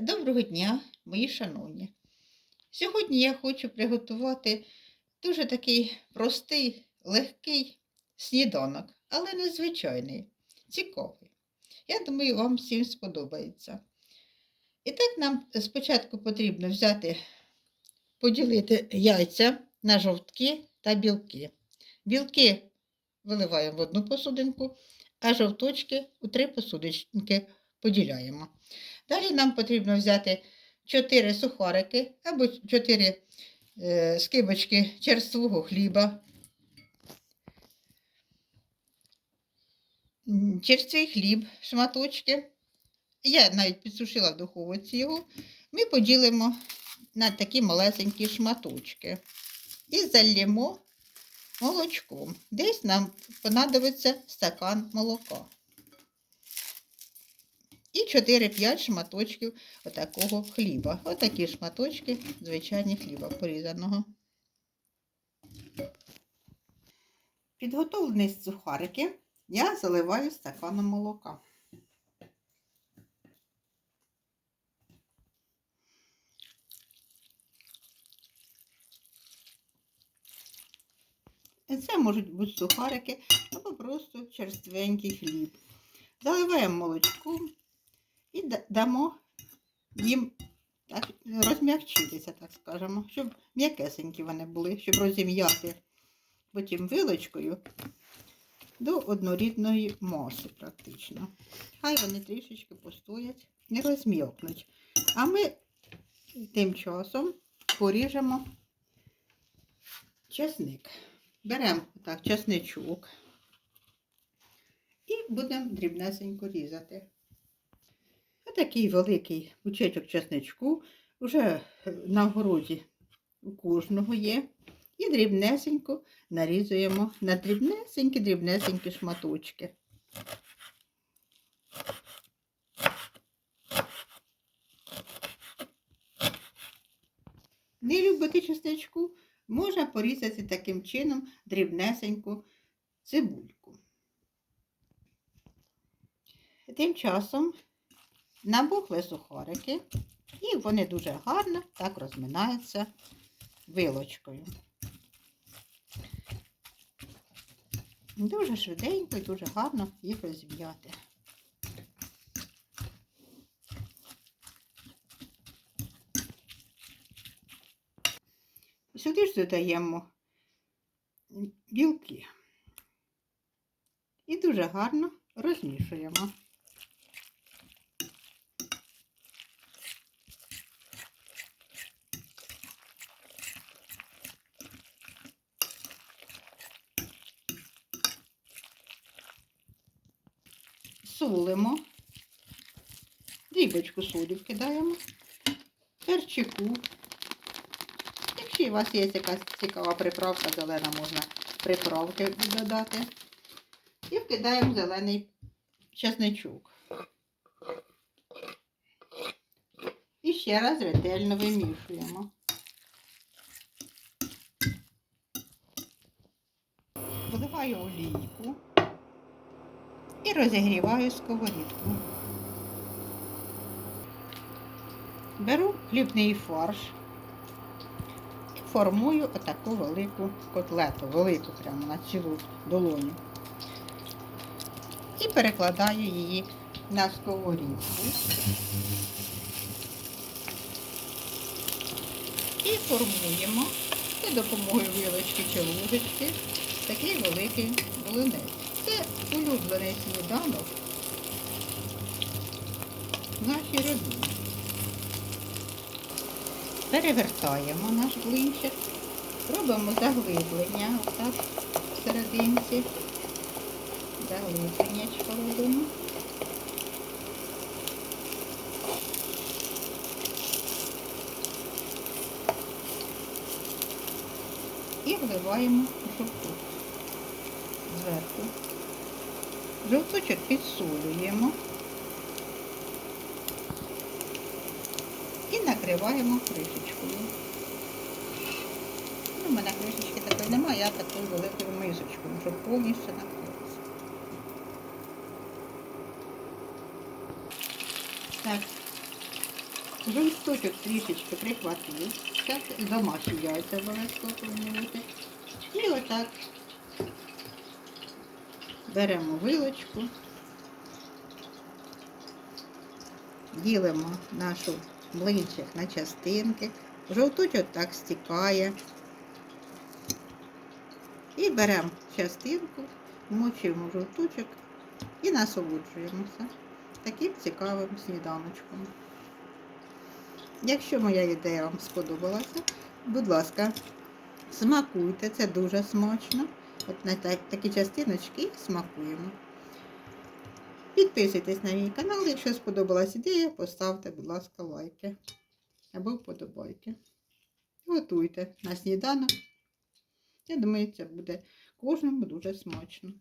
Доброго дня, мої шановні. Сьогодні я хочу приготувати дуже такий простий, легкий сніданок, але незвичайний, цікавий. Я думаю, вам всім сподобається. І так нам спочатку потрібно взяти, поділити яйця на жовтки та білки. Білки виливаємо в одну посудинку, а жовточки у три посудинки поділяємо. Далі нам потрібно взяти 4 сухарики або 4 е, скибочки черствого хліба. Черствий хліб, шматочки. Я навіть підсушила в духовці його. Ми поділимо на такі малесенькі шматочки і зальємо молочком. Десь нам понадобиться стакан молока. І 4-5 шматочків отакого хліба. Отакі шматочки, звичайні хліба порізаного. Підготовлені сухарики я заливаю стаканом молока. Це можуть бути сухарики або просто черственький хліб. Заливаємо молочком дамо їм так, розм'якчитися, так скажемо, щоб м'якесенькі вони були, щоб розім'яти потім вилочкою до однорідної маси практично. Хай вони трішечки постоять і розм'якнуть. А ми тим часом поріжемо чесник. Беремо так чесничок і будемо дрібнесенько різати. Отакий великий пучечок чесничку вже е, на городі у кожного є. І дрібнесенько нарізуємо на дрібнесенькі, дрібнесенькі шматочки. Не любите чесничку, можна порізати таким чином дрібнесеньку цибульку. Тим часом набухли сухарики, і вони дуже гарно так розминаються вилочкою. Дуже швиденько і дуже гарно їх розім'яти. Сюди ж додаємо білки і дуже гарно розмішуємо. Солимо, дрібочку солі вкидаємо, перчику. Якщо у вас є якась цікава приправка зелена, можна приправки додати. І вкидаємо зелений чесничок. І ще раз ретельно вимішуємо. Вливаю олійку розігріваю сковорідку. Беру хлібний фарш і формую отаку велику котлету, велику прямо на цілу долоню. І перекладаю її на сковорідку. І формуємо за допомогою вилочки чи ложечки такий великий долинець. Це улюблений сніданок нашій родині. Перевертаємо наш блинчик, робимо заглиблення отак в серединці. Заглибленнячко робимо. І вливаємо жовток зверху. Жовточок підсолюємо і накриваємо кришечкою. Ну, у мене кришечки такої немає, я такою великою мисочкою, щоб повністю накрилося. Так, Жовточок трішечки прихватив. Зараз домашні яйця обов'язково повинні. І отак беремо вилочку, ділимо нашу млинчик на частинки. Жовточок так стікає. І беремо частинку, мочуємо жовточок і насолоджуємося таким цікавим сніданочком. Якщо моя ідея вам сподобалася, будь ласка, смакуйте, це дуже смачно. От на такі частиночки смакуємо. Підписуйтесь на мій канал, якщо сподобалась ідея, поставте, будь ласка, лайки або вподобайки. Готуйте на сніданок. Я думаю, це буде кожному дуже смачно.